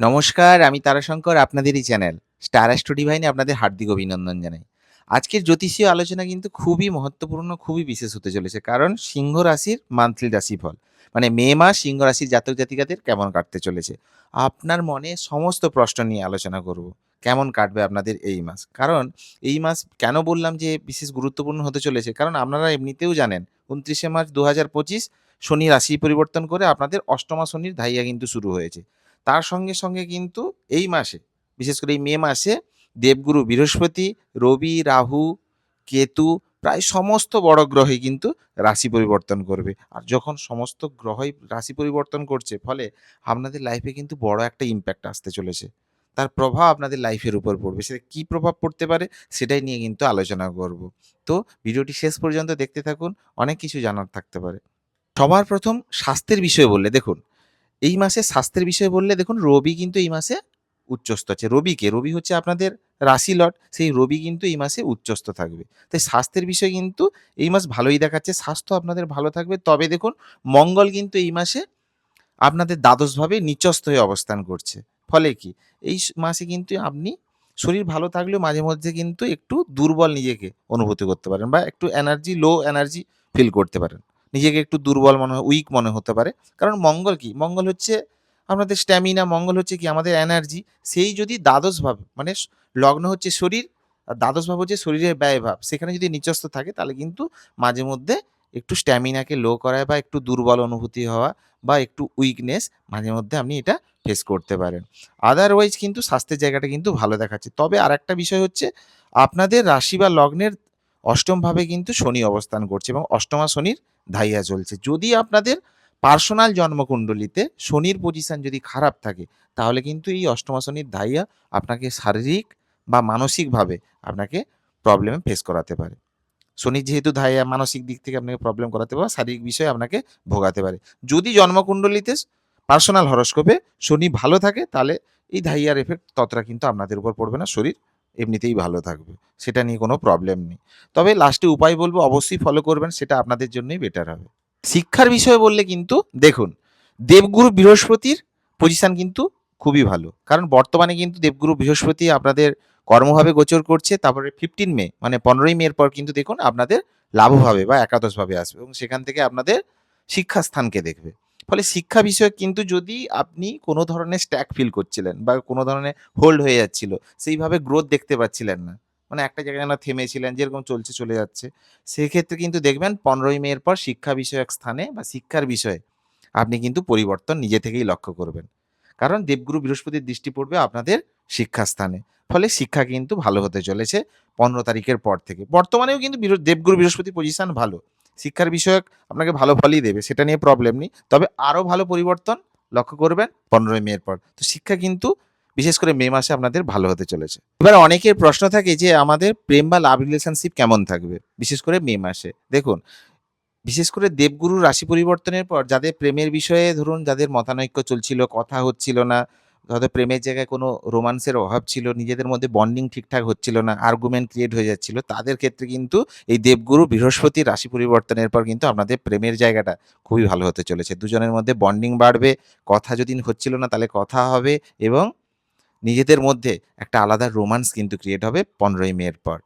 নমস্কার, আমি তারাশঙ্কর আপনাদেরই চ্যানেল স্টার অ্যাস্ট্রো ডিভাইনে আপনাদের হার্দিক অভিনন্দন জানাই। আজকের জ্যোতিষীয় আলোচনা কিন্তু খুবই মহত্বপূর্ণ, খুবই বিশেষ হতে চলেছে। কারণ সিংহ রাশির মান্থলি রাশিফল। মানে মে মাস সিংহ রাশির জাতক জাতিকাদের কেমন কাটতে চলেছে। আপনার মনে সমস্ত প্রশ্ন নিয়ে আলোচনা করব। কেমন কাটবে আপনাদের এই মাস? কারণ এই মাস কেন বললাম যে বিশেষ গুরুত্বপূর্ণ হতে চলেছে? কারণ আপনারা এমনিতেও জানেন ২৯শে মার্চ ২০২৫ শনি রাশি পরিবর্তন করে আপনাদের অষ্টমা শনির ধাইয়া কিন্তু শুরু হয়েছে। তার সঙ্গে, সঙ্গে কিন্তু এই মাসে বিশেষ করে এই মে মাসে দেবগুরু বৃহস্পতি, রবি, রাহু, কেতু প্রায় সমস্ত বড় গ্রহই কিন্তু রাশি পরিবর্তন করবে। আর যখন সমস্ত গ্রহই রাশি পরিবর্তন করছে ফলে আপনাদের লাইফে কিন্তু বড় একটা ইম্প্যাক্ট আসতে চলেছে। তার প্রভাব আপনাদের লাইফের উপর পড়বে। সেটা কী প্রভাব পড়তে পারে সেটাই নিয়ে কিন্তু আলোচনা করব। তো ভিডিওটি শেষ পর্যন্ত দেখতে থাকুন, অনেক কিছু জানার থাকতে পারে। সবার প্রথম স্বাস্থ্যের বিষয়ে বললে দেখুন, এই মাসে স্বাস্থ্যের বিষয়ে বললে দেখুন, রবি কিন্তু এই মাসে উচ্চস্থ আছে। রবিকে রবি হচ্ছে আপনাদের রাশি লট সেই রবি কিন্তু এই মাসে উচ্চস্থ থাকবে। তাই স্বাস্থ্যের বিষয়ে কিন্তু এই মাস ভালোই দেখাচ্ছে। স্বাস্থ্য আপনাদের ভালো থাকবে। তবে দেখুন, মঙ্গল কিন্তু এই মাসে আপনাদের দ্বাদশভাবে নিচস্থ হয়ে অবস্থান করছে। ফলে কি? এই মাসে কিন্তু আপনি শরীর ভালো থাকলেও মাঝে মধ্যে কিন্তু একটু দুর্বল নিজেকে অনুভূতি করতে পারেন বা একটু এনার্জি লো এনার্জি ফিল করতে পারেন। নিজেকে একটু দুর্বল মনে উইক মনে হতে পারে। কারণ মঙ্গল কি? মঙ্গল হচ্ছে আপনাদের স্ট্যামিনা, মঙ্গল হচ্ছে কি আমাদের এনার্জি। সেই যদি দ্বাদশ ভাব মানে লগ্ন হচ্ছে শরীর, আর দ্বাদশ ভাব হচ্ছে শরীরের ব্যয়ভাব। সেখানে যদি নিচস্থ থাকে তাহলে কিন্তু মাঝে মধ্যে একটু স্ট্যামিনাকে লো করায় বা একটু দুর্বল অনুভূতি হওয়া বা একটু উইকনেস মাঝে মধ্যে আপনি এটা ফেস করতে পারেন। আদারওয়াইজ কিন্তু স্বাস্থ্যের জায়গাটা কিন্তু ভালো দেখাচ্ছে। তবে আরেকটা বিষয় হচ্ছে আপনাদের রাশি বা লগ্নের অষ্টম ভাবে কিন্তু শনি অবস্থান করছে এবং অষ্টমা শনির ধাইয়া চলছে। যদি আপনাদের পার্সোনাল জন্মকুণ্ডলিতে শনির পজিশন যদি খারাপ থাকে তাহলে কিন্তু এই অষ্টমা শনির ধাইয়া আপনাকে শারীরিক বা মানসিকভাবে আপনাকে প্রবলেমে ফেস করাতে পারে। শনির যেহেতু ধাইয়া মানসিক দিক থেকে আপনাকে প্রবলেম করাতে পারে, শারীরিক বিষয়ে আপনাকে ভোগাতে পারে। যদি জন্মকুণ্ডলিতে পার্সোনাল হরস্কোপে শনি ভালো থাকে তাহলে এই ধাইয়ার এফেক্ট ততটা কিন্তু আপনাদের উপর পড়বে না। শরীর এমনিতেই ভালো থাকবে। সেটা নিয়ে কোনো প্রবলেম নেই। তবে লাস্টে উপায় বলব অবশ্যই ফলো করবেন সেটা আপনাদের জন্যই বেটার হবে। শিক্ষার বিষয়ে বললে কিন্তু দেখুন, দেবগুরু বৃহস্পতির পজিশন কিন্তু খুবই ভালো। কারণ বর্তমানে কিন্তু দেবগুরু বৃহস্পতি আপনাদের কর্মভাবে গোচর করছে। তারপরে 15 মে মানে 15ই মের পর কিন্তু দেখুন আপনাদের লাভভাবে বা একাদশভাবে আসবে এবং সেখান থেকে আপনাদের শিক্ষাস্থানকে দেখবে। ফলে শিক্ষা বিষয়ক কিন্তু যদি আপনি কোনো ধরনের স্ট্যাক ফিল করছিলেন বা কোনো ধরনের হোল্ড হয়ে যাচ্ছিল, সেইভাবে গ্রোথ দেখতে পাচ্ছিলেন না। মানে একটা জায়গায় না থেমেছিলেন যেরকম চলছে চলে যাচ্ছে। সেক্ষেত্রে কিন্তু দেখবেন 15ই মের পর শিক্ষা বিষয়ক স্থানে বা শিক্ষার বিষয়ে আপনি কিন্তু পরিবর্তন নিজে থেকেই লক্ষ্য করবেন। কারণ দেবগুরু বৃহস্পতির দৃষ্টি পড়বে আপনাদের শিক্ষাস্থানে। ফলে শিক্ষা কিন্তু ভালো হতে চলেছে 15 তারিখের পর থেকে। বর্তমানেও কিন্তু দেবগুরু বৃহস্পতির পজিশন ভালো। শিক্ষার বিষয়ক আপনাকে ভালো ফলই দেবে। সেটা নিয়ে প্রবলেম নেই। তবে আরও ভালো পরিবর্তন লক্ষ্য করবেন 15ই মের পর। তো শিক্ষা কিন্তু বিশেষ করে মে মাসে আপনাদের ভালো হতে চলেছে। এবার অনেকের প্রশ্ন থাকে যে আমাদের প্রেম বা লাভ রিলেশনশিপ কেমন থাকবে? বিশেষ করে মে মাসে। দেখুন, বিশেষ করে দেবগুরুর রাশি পরিবর্তনের পর যাদের প্রেমের বিষয়ে ধরুন যাদের মতানৈক্য চলছিল, কথা হচ্ছিল না, হয়তো প্রেমের জায়গায় কোনো রোমান্সের অভাব ছিল, নিজেদের মধ্যে বন্ডিং ঠিকঠাক হচ্ছিল না, আর্গুমেন্ট ক্রিয়েট হয়ে যাচ্ছিল, তাদের ক্ষেত্রে কিন্তু এই দেবগুরু বৃহস্পতির রাশি পরিবর্তনের পর কিন্তু আপনাদের প্রেমের জায়গাটা খুবই ভালো হতে চলেছে। দুজনের মধ্যে বন্ডিং বাড়বে, কথা যদি হচ্ছিল না তাহলে কথা হবে এবং নিজেদের মধ্যে একটা আলাদা রোমান্স কিন্তু ক্রিয়েট হবে 15ই মের পর।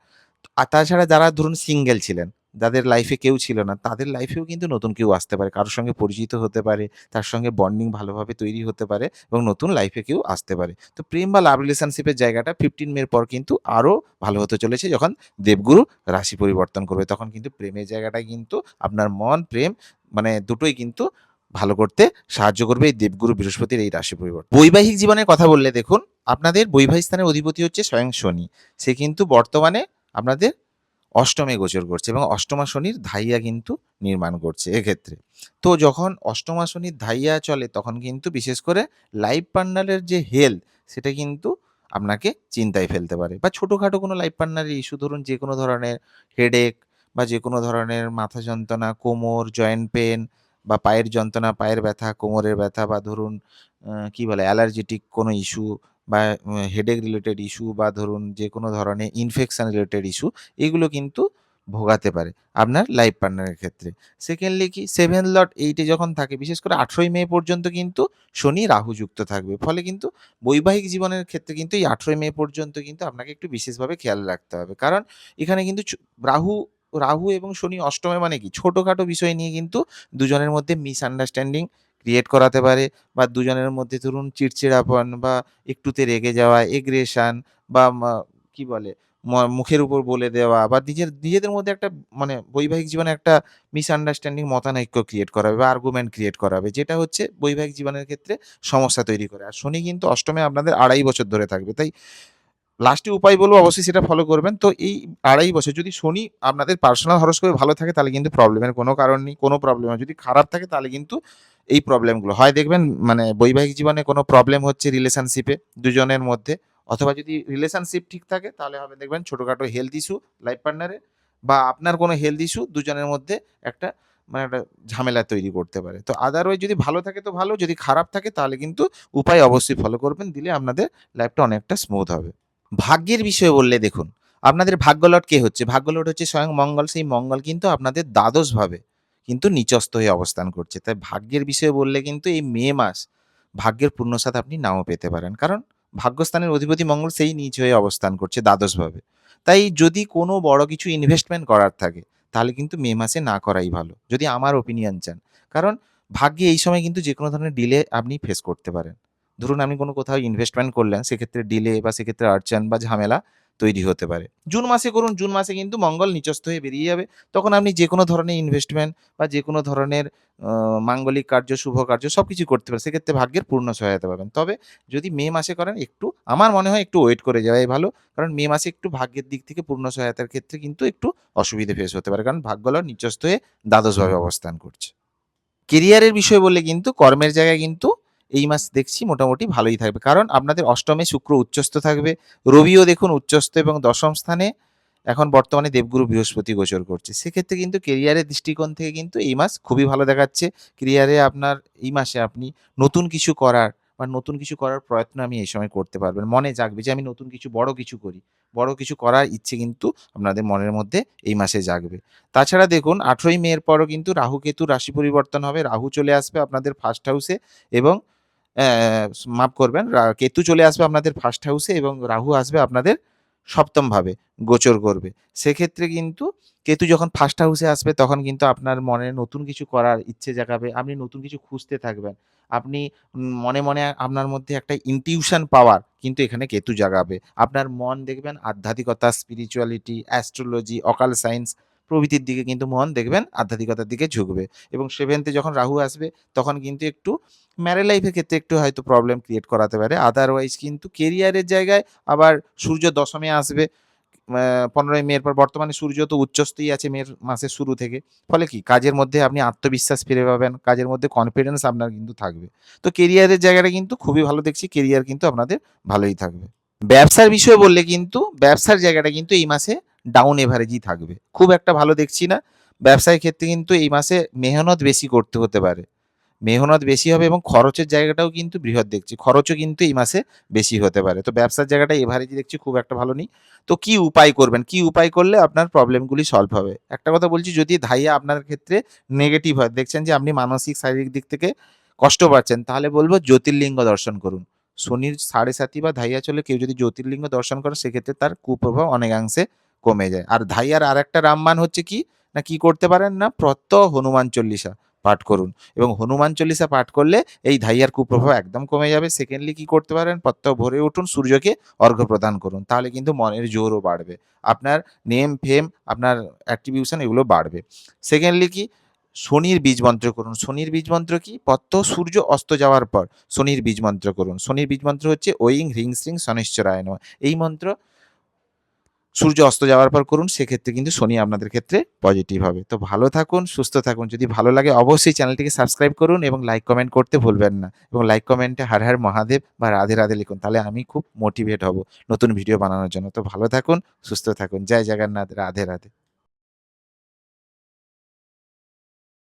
আর তাছাড়া যারা ধরুন সিঙ্গেল ছিলেন, যাদের লাইফে কেউ ছিল না, তাদের লাইফেও কিন্তু নতুন কেউ আসতে পারে। কারোর সঙ্গে পরিচিত হতে পারে, তার সঙ্গে বন্ডিং ভালোভাবে তৈরি হতে পারে এবং নতুন লাইফে কেউ আসতে পারে। তো প্রেম বা লাভ রিলেশনশিপের জায়গাটা 15 মের পর কিন্তু আরও ভালো হতে চলেছে যখন দেবগুরু রাশি পরিবর্তন করবে। তখন কিন্তু প্রেমের জায়গাটা কিন্তু আপনার মন, প্রেম মানে দুটোই কিন্তু ভালো করতে সাহায্য করবে এই দেবগুরু বৃহস্পতির এই রাশি পরিবর্তন। বৈবাহিক জীবনের কথা বললে দেখুন, আপনাদের বৈবাহিক স্থানের অধিপতি হচ্ছে স্বয়ং শনি। সে কিন্তু বর্তমানে আপনাদের অষ্টমে গোচর করছে এবং অষ্টমা শনির ধাইয়া কিন্তু নির্মাণ করছে এক্ষেত্রে। তো যখন অষ্টমা শনির ধাইয়া চলে তখন কিন্তু বিশেষ করে লাইফ পার্টনারের যে হেলথ সেটা কিন্তু আপনাকে চিন্তায় ফেলতে পারে বা ছোটোখাটো কোনো লাইফ পার্টনারের ইস্যু ধরুন যে কোনো ধরনের হেডেক বা যে কোনো ধরনের মাথা যন্ত্রণা, কোমর, জয়েন্ট পেন বা পায়ের যন্ত্রণা, পায়ের ব্যথা, কোমরের ব্যথা বা ধরুন কি বলে অ্যালার্জেটিক কোনো ইস্যু বা হেডেক রিলেটেড ইস্যু বা ধরুন যে কোনো ধরনের ইনফেকশন রিলেটেড ইস্যু এগুলো কিন্তু ভোগাতে পারে আপনার লাইফ পার্টনারের ক্ষেত্রে। সেকেন্ডলি কি সেভেন লট এইটে যখন থাকে, বিশেষ করে আঠেরোই মে পর্যন্ত কিন্তু শনি রাহু যুক্ত থাকবে। ফলে কিন্তু বৈবাহিক জীবনের ক্ষেত্রে কিন্তু এই আঠেরোই মে পর্যন্ত কিন্তু আপনাকে একটু বিশেষভাবে খেয়াল রাখতে হবে। কারণ এখানে কিন্তু রাহু রাহু এবং শনি অষ্টমে মানে কি? ছোটোখাটো বিষয় নিয়ে কিন্তু দুজনের মধ্যে মিসআন্ডারস্ট্যান্ডিং ক্রিয়েট করাতে পারে বা দুজনের মধ্যে ধরুন চিড়চিড়াপন বা একটুতে রেগে যাওয়া এগ্রেশন বা কি বলে মুখের উপর বলে দেওয়া বা নিজের, নিজেদের মধ্যে একটা মানে বৈবাহিক জীবনে একটা মিসআন্ডারস্ট্যান্ডিং মতানৈক্য ক্রিয়েট করাবে বা আর্গুমেন্ট ক্রিয়েট করাবে যেটা হচ্ছে বৈবাহিক জীবনের ক্ষেত্রে সমস্যা তৈরি করে। আর শনি কিন্তু অষ্টমে আপনাদের আড়াই বছর ধরে থাকবে, তাই লাস্টে উপায় বলব, অবশ্যই সেটা ফলো করবেন। তো এই আড়াই বছর যদি শনি আপনাদের পার্সোনাল হরস্কোপে ভালো থাকে, তাহলে কিন্তু প্রবলেমের কোনো কারণ নেই, কোনো প্রবলেম যদি খারাপ থাকে, তাহলে কিন্তু এই প্রবলেমগুলো হয় দেখবেন মানে বৈবাহিক জীবনে কোনো প্রবলেম হচ্ছে রিলেশনশিপে দুজনের মধ্যে, অথবা যদি রিলেশনশিপ ঠিক থাকে, তাহলে হবে দেখবেন ছোটোখাটো হেলথ ইস্যু লাইফ পার্টনারে বা আপনার কোনো হেলথ ইস্যু দুজনের মধ্যে একটা মানে একটা ঝামেলা তৈরি করতে পারে। তো আদারওয়াইজ যদি ভালো থাকে তো ভালো, যদি খারাপ থাকে তাহলে কিন্তু উপায় অবশ্যই ফলো করবেন, দিলে আপনাদের লাইফটা অনেকটা স্মুথ হবে। ভাগ্যের বিষয়ে বললে দেখুন, আপনাদের ভাগ্যলট কে হচ্ছে? ভাগ্যলট হচ্ছে স্বয়ং মঙ্গল, সেই মঙ্গল কিন্তু আপনাদের দ্বাদশভাবে কিন্তু নিচস্থ হয়ে অবস্থান করছে। তাই ভাগ্যের বিষয়ে বললে কিন্তু এই মে মাস ভাগ্যের পূর্ণসাথ আপনি নাও পেতে পারেন। কারণ ভাগ্যস্থানের অধিপতি মঙ্গল সেই নিচ হয়ে অবস্থান করছে দ্বাদশভাবে। তাই যদি কোনো বড় কিছু ইনভেস্টমেন্ট করার থাকে, তাহলে কিন্তু মে মাসে না করাই ভালো। যদি আমার ওপিনিয়ন চান। কারণ ভাগ্যে এই সময় কিন্তু যে কোনো ধরনের ডিলে আপনি ফেস করতে পারেন। ধরুন আপনি কোনো কোথাও ইনভেস্টমেন্ট করলেন, সেক্ষেত্রে ডিলে বা সেক্ষেত্রে আর্চান বা ঝামেলা তৈরি হতে পারে। জুন মাসে করুন, জুন মাসে কিন্তু মঙ্গল নিচস্থ হয়ে বেরিয়ে যাবে। তখন আপনি যে কোনো ধরনের ইনভেস্টমেন্ট বা যে কোনো ধরনের মাঙ্গলিক কার্য, শুভ কার্য সব কিছু করতে পারেন। সেক্ষেত্রে ভাগ্যের পূর্ণ সহায়তা পাবেন। তবে যদি মে মাসে করেন, একটু আমার মনে হয় একটু ওয়েট করে যাওয়াই ভালো। কারণ মে মাসে একটু ভাগ্যের দিক থেকে পূর্ণ সহায়তার ক্ষেত্রে কিন্তু একটু অসুবিধে ফেস হতে পারে। কারণ ভাগ্যলয় নিচস্থ হয়ে দ্বাদশভাবে অবস্থান করছে। কেরিয়ারের বিষয় বললে কিন্তু কর্মের জায়গায় কিন্তু এই মাস দেখছি মোটামুটি ভালোই থাকবে। কারণ আপনাদের অষ্টমে শুক্র উচ্চস্থ থাকবে। রবিও দেখুন উচ্চস্থ এবং দশম স্থানে এখন বর্তমানে দেবগুরু বৃহস্পতি গোচর করছে। সেক্ষেত্রে কিন্তু কেরিয়ারের দৃষ্টিকোণ থেকে কিন্তু এই মাস খুবই ভালো দেখাচ্ছে। কেরিয়ারে আপনার এই মাসে আপনি নতুন কিছু করার বা নতুন কিছু করার প্রয়ত্ন আমি এই সময় করতে পারবেন। মনে জাগবে যে আমি নতুন কিছু, বড় কিছু করি। বড় কিছু করার ইচ্ছে কিন্তু আপনাদের মনের মধ্যে এই মাসে জাগবে। তাছাড়া দেখুন আঠেরোই মেয়ের পরও কিন্তু রাহু কেতু রাশি পরিবর্তন হবে। রাহু চলে আসবে আপনাদের ফার্স্ট হাউসে এবং মাফ করবেন কেতু চলে আসবে আপনাদের ফার্স্ট হাউসে এবং রাহু আসবে আপনাদের সপ্তমভাবে, গোচর করবে। সেক্ষেত্রে কিন্তু কেতু যখন ফার্স্ট হাউসে আসবে তখন কিন্তু আপনার মনে নতুন কিছু করার ইচ্ছে জাগাবে, আপনি নতুন কিছু খুঁজতে থাকবেন। আপনি মনে মনে আপনার মধ্যে একটা ইনটিউশন পাওয়ার কিন্তু এখানে কেতু জাগাবে। আপনার মন দেখবেন আধ্যাত্মিকতা স্পিরিচুয়ালিটি অ্যাস্ট্রোলজি অকাল সায়েন্স প্রভৃতির দিকে কিন্তু মন দেখবেন, আধ্যাত্মিকতার দিকে ঝুঁকবে। এবং সেভেন্থে যখন রাহু আসবে, তখন কিন্তু একটু ম্যারেজ লাইফের ক্ষেত্রে একটু হয়তো প্রবলেম ক্রিয়েট করাতে পারে। আদারওয়াইজ কিন্তু কেরিয়ারের জায়গায় আবার সূর্য দশমে আসবে পনেরোই মের পর বর্তমানে সূর্য তো উচ্চস্থই আছে মের মাসের শুরু থেকে। ফলে কি? কাজের মধ্যে আপনি আত্মবিশ্বাস ফিরে পাবেন, কাজের মধ্যে কনফিডেন্স আপনার কিন্তু থাকবে। তো কেরিয়ারের জায়গাটা কিন্তু খুবই ভালো দেখছি কেরিয়ার কিন্তু আপনাদের ভালোই থাকবে। ব্যবসার বিষয়ে বললে কিন্তু, ব্যবসার জায়গাটা কিন্তু এই মাসে ডাউন এভারেজই থাকবে। খুব একটা ভালো দেখছি না। ব্যবসায় ক্ষেত্রে কিন্তু এই মাসে মেহনত বেশি করতে হতে পারে। মেহনত বেশি হবে এবং খরচের জায়গাটাও কিন্তু বৃহৎ দেখছি। খরচও কিন্তু এই মাসে বেশি হতে পারে। তো ব্যবসার জায়গাটা এভারেজই দেখছি, খুব একটা ভালো নেই। তো কি উপায় করবেন? কি উপায় করলে আপনার প্রবলেমগুলি সলভ হবে? একটা কথা বলছি, যদি ধাইয়া আপনার ক্ষেত্রে নেগেটিভ হয়, দেখছেন যে আপনি মানসিক, শারীরিক দিক থেকে কষ্ট পাচ্ছেন, তাহলে বলব জ্যোতির্লিঙ্গ দর্শন করুন। শনির সাড়ে সাতি বা ধাইয়া চলে কেউ যদি জ্যোতির্লিঙ্গ দর্শন করে, সেক্ষেত্রে তার কুপ্রভাব অনেকাংশে কমে যায়। আর ধাইয়ার আর একটা রামবান হচ্ছে কি? না, কি করতে পারেন না? প্রত্যহ হনুমান চল্লিশা পাঠ করুন। এবং হনুমান চল্লিশা পাঠ করলে এই ধাইয়ার কুপ্রভাব একদম কমে যাবে। সেকেন্ডলি কি করতে পারেন? প্রত্যহ ভোরে উঠুন, সূর্যকে অর্ঘ্য প্রদান করুন। তাহলে কিন্তু মনের জোরও বাড়বে। আপনার নেম, ফেম, আপনার অ্যাট্রিবিউশন এগুলো বাড়বে। সেকেন্ডলি কি? শনির বীজ মন্ত্র করুন। শনির বীজ মন্ত্র কি? প্রত্যহ সূর্য অস্ত যাওয়ার পর শনির বীজ মন্ত্র করুন। শনির বীজ মন্ত্র হচ্ছে ওইং হ্রিং, শ্রিং, শনিশ্চরায় নমঃ। এই মন্ত্র সূর্য অস্ত যাওয়ার পর করুন, সেক্ষেত্রে কিন্তু শনি আপনাদের ক্ষেত্রে পজিটিভ হবে। তো ভালো থাকুন, সুস্থ থাকুন। যদি ভালো লাগে অবশ্যই চ্যানেলটিকে সাবস্ক্রাইব করুন এবং লাইক কমেন্ট করতে ভুলবেন না। এবং লাইক কমেন্টে হার হার মহাদেব বা রাধে রাধে লিখুন, তাহলে আমি খুব মোটিভেট হব নতুন ভিডিও বানানোর জন্য। তো ভালো থাকুন, সুস্থ থাকুন। জয় জগন্নাথ, রাধে রাধে।